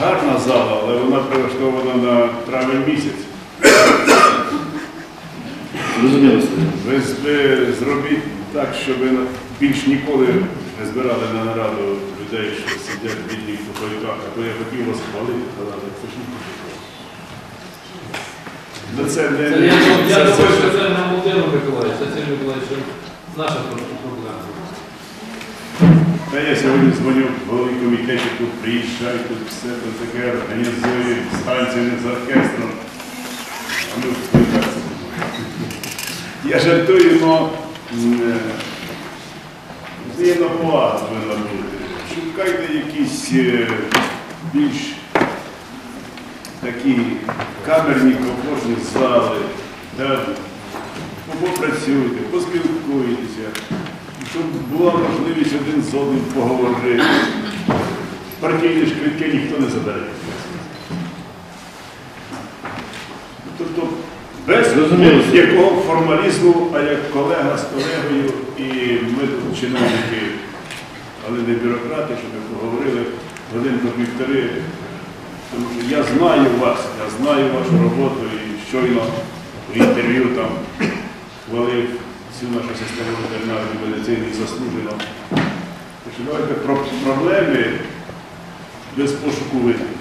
гарна зала, але вона прилаштована на травень місяць. Ви, ви зробіть так, щоб більш ніколи не збирали на нараду людей, що сидять в бідних куховиках, а то я хотів вас хвалити, казати, це ж не Ну, це не Це, я, думаю- я це- думаю, це- що це не Володимир Миколаївич, це Сергій Миколаївич, це наша трошки проблема. Та я сьогодні дзвоню в голові комітеті, тут приїжджай, тут все тут таке організує, станцію не з оркестром. А ми в так. Я жартую, але взаємна повага повинна бути. Шукайте якісь е, більш такі камерні, комфортні зали, де попрацюйте, поспілкуйтеся, щоб була можливість один з одним поговорити. Партійні ж квитки ніхто не забере. Тобто без якого формалізму, а як колега з колегою, і ми тут чиновники, але не бюрократи, щоб ми поговорили годинку-півтори. Тому що я знаю вас, я знаю вашу роботу і щойно в інтерв'ю там хвалив всю нашу систему ветеринарної медицини заслужено. Про проблеми без пошуку винних.